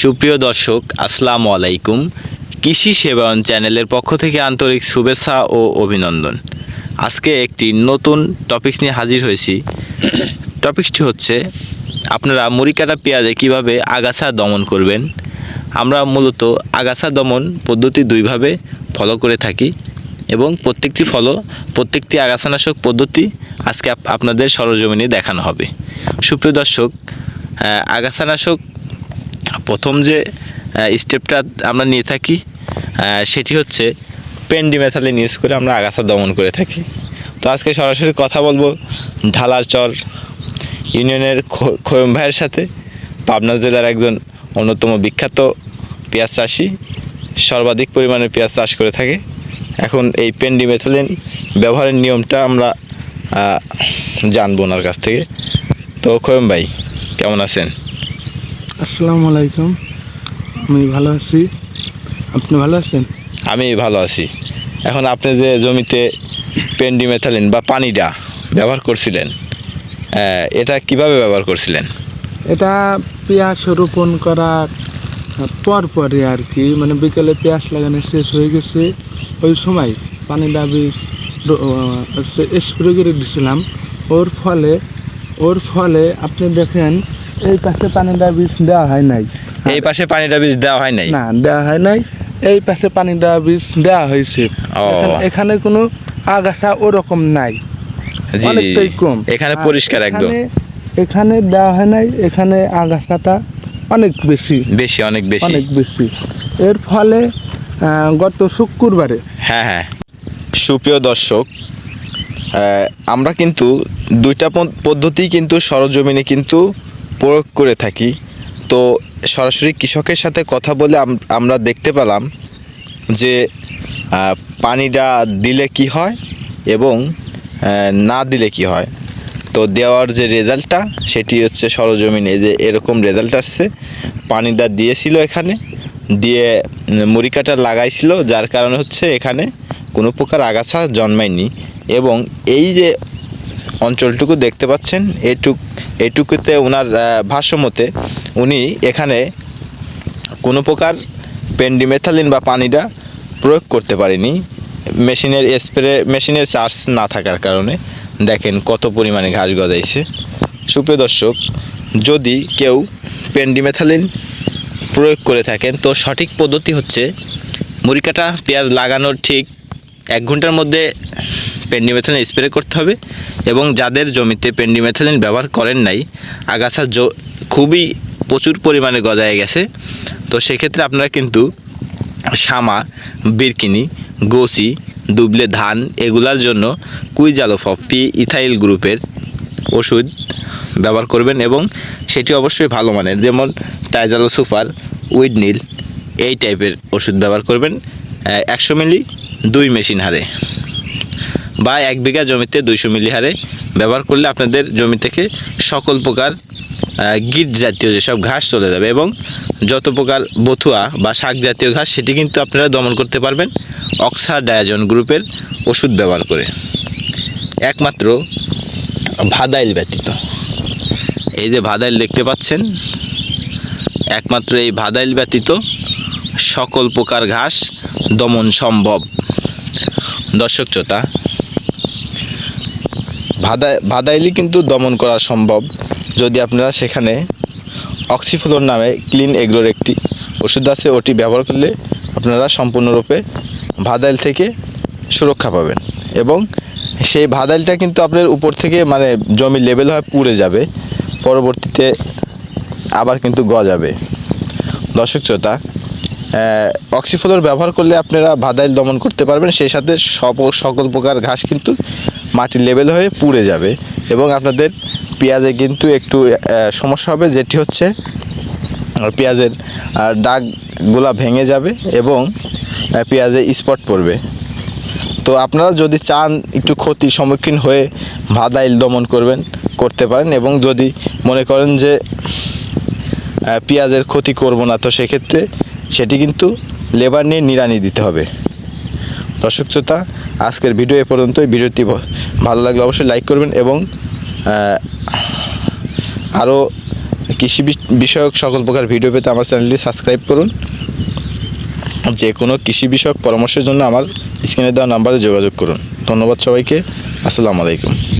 সুপ্রিয় দর্শক, আসসালামু আলাইকুম। কৃষি সেবায়ন চ্যানেলের পক্ষ থেকে আন্তরিক শুভেচ্ছা ও অভিনন্দন। আজকে একটি নতুন টপিকস নিয়ে হাজির হয়েছি। টপিকসটি হচ্ছে, আপনারা মুড়ি কাটা পেঁয়াজে কীভাবে আগাছা দমন করবেন? আমরা মূলত আগাছা দমন পদ্ধতি দুইভাবে ফলো করে থাকি এবং প্রত্যেকটি ফলো প্রত্যেকটি আগাছানাশক পদ্ধতি আজকে আপ- আপনাদের সরজমিনে দেখানো হবে। সুপ্রিয় দর্শক আগাছানাশক প্রথম যে স্টেপটা আমরা নিয়ে থাকি সেটি হচ্ছে পেন্ডিমেথালিন ইউজ করে আমরা আগাছা দমন করে থাকি। তো আজকে সরাসরি কথা বলব ঢালার চর ইউনিয়নের খোয়ম ভাইয়ের সাথে। পাবনা জেলার একজন অন্যতম বিখ্যাত পেঁয়াজ চাষি, সর্বাধিক পরিমাণে পেঁয়াজ চাষ করে থাকে। এখন এই পেন্ডিমেথালিন ব্যবহারের নিয়মটা আমরা জানব ওনার কাছ থেকে। তো খোয়ম ভাই, কেমন আছেন? আসসালামু আলাইকুম। আমি ভালো আছি। আপনি ভালো আছেন? আমি ভালো আছি। এখন আপনি যে জমিতে পেন্ডিমেথালিন বা পানিটা ব্যবহার করছিলেন এটা কীভাবে ব্যবহার করছিলেন? এটা পেঁয়াজ রোপণ করার পর পরে আর কি মানে বিকেলে পেঁয়াজ লাগানো শেষ হয়ে গেছে। ওই সময় পানি ডাবি স্প্রে করে দিছিলাম। ওর ফলে ওর ফলে আপনি দেখেন এই পাশে পানি ডাবি দেওয়া হয় নাই। এই পাশে পানিটা বীজ দেওয়া হয় নাই? না দেওয়া হয় নাই। এই পাশে পানি দেওয়া বীজ দেওয়া হয়েছে। এখানে- কোনো আগাছা ওরকম নাই। অনেকটাই কম। এখানে পরিষ্কার একদম। এখানে- দেওয়া হয় নাই। এখানে আগাছাটা অনেক বেশি। বেশি অনেক বেশি। অনেক বেশি। এর ফলে গত শুক্রবারে হ্যাঁ হ্যাঁ। সুপ্রিয় দর্শক আমরা কিন্তু দুইটা পদ- পদ্ধতি কিন্তু সরজমিনে কিন্তু প্রয়োগ করে থাকি। তো সরাসরি কৃষকের সাথে কথা বলে আমরা দেখতে পেলাম যে পানিটা দিলে কি হয় এবং না দিলে কি হয়। তো দেওয়ার যে রেজাল্টটা সেটি হচ্ছে সরজমিনে যে এরকম রেজাল্ট আসছে পানিটা দিয়েছিল এখানে দিয়ে উম, মুড়ি লাগাইছিল যার কারণে হচ্ছে এখানে কোনো প্রকার আগাছা জন্মায়নি। এবং এই যে অঞ্চলটুকু দেখতে পাচ্ছেন। এটুক, এটুকুতে ওনার ভাষ্যমতে উনি এখানে কোনো প্রকার পেন্ডিমেথালিন বা পানিটা প্রয়োগ করতে পারেনি। মেশিনের স্প্রে, মেশিনের চার্জ না থাকার কারণে। দেখেন কত পরিমাণে ঘাস গজাইছে। সুপ্রিয় দর্শক, যদি কেউ পেন্ডিমেথালিন প্রয়োগ করে থাকেন, তো সঠিক পদ্ধতি হচ্ছে মুড়ি কাটা পেঁয়াজ লাগানোর ঠিক এক ঘণ্টার মধ্যে পেন্ডিমেথালিন স্প্রে করতে হবে এবং যাদের জমিতে পেন্ডিমেথালিন ব্যবহার করেন নাই, আগাছা খুবই প্রচুর পরিমাণে গজায় গেছে। তো সেক্ষেত্রে আপনারা কিন্তু শামা বিরকিনি, গোসি, দুবলে ধান এগুলার জন্য কুইজালোফপি ইথাইল গ্রুপের ওষুধ ব্যবহার করবেন এবং সেটি অবশ্যই ভালো মানের, যেমন টাইজালো সুপার উইডনিল, এই টাইপের ওষুধ ব্যবহার করবেন একশো মিলি দুই মেশিন হারে বা এক বিঘা জমিতে দুইশো মিলি হারে ব্যবহার করলে আপনাদের জমি থেকে সকল প্রকার গিট জাতীয় যেসব ঘাস চলে যাবে এবং যত প্রকার বথুয়া বা শাক জাতীয় ঘাস সেটি কিন্তু আপনারা দমন করতে পারবেন অক্সা ডায়াজন গ্রুপের ওষুধ ব্যবহার করে। একমাত্র ভাদাইল ব্যতীত। এই যে ভাদাইল দেখতে পাচ্ছেন, একমাত্র এই ভাদাইল ব্যতীত সকল প্রকার ঘাস দমন সম্ভব। দর্শক, শ্রোতা ভাদা ভাদাইলি কিন্তু দমন করা সম্ভব যদি আপনারা সেখানে অক্সিফ্লোর নামে ক্লিন এগ্রোর একটি ওষুধ আছে, ওটি ব্যবহার করলে আপনারা সম্পূর্ণরূপে ভাদাইল থেকে সুরক্ষা পাবেন। এবং সেই ভাদাইলটা কিন্তু আপনার উপর থেকে মানে জমি লেভেল হয় পুড়ে যাবে, পরবর্তীতে আবার কিন্তু গজাবে দর্শক শ্রোতা অক্সিফ্লোর ব্যবহার করলে আপনারা ভাদাইল দমন করতে পারবেন, সেই সাথে সকল প্রকার ঘাস কিন্তু মাটির লেভেল হয়ে পুড়ে যাবে এবং আপনাদের পেঁয়াজে কিন্তু একটু সমস্যা হবে, যেটি হচ্ছে পেঁয়াজের দাগগুলা ভেঙে যাবে এবং পেঁয়াজে স্পট পড়বে। তো আপনারা যদি চান একটু ক্ষতির সম্মুখীন হয়ে ভাদাইল দমন করবেন, করতে পারেন এবং যদি মনে করেন যে পেঁয়াজের ক্ষতি করব না, তো সেক্ষেত্রে সেটি কিন্তু লেবার নিয়ে নিড়ানি দিতে হবে। দর্শক শ্রোতা, আজকের ভিডিও এ পর্যন্তই। ভিডিওটি ভালো লাগলে অবশ্যই লাইক করবেন এবং আরও কৃষি বিষয়ক সকল প্রকার ভিডিও পেতে আমার চ্যানেলটি সাবস্ক্রাইব করুন। যে কোনো কৃষি বিষয়ক পরামর্শের জন্য আমার স্ক্রিনে দেওয়া নাম্বারে যোগাযোগ করুন। ধন্যবাদ সবাইকে। আসসালামু আলাইকুম।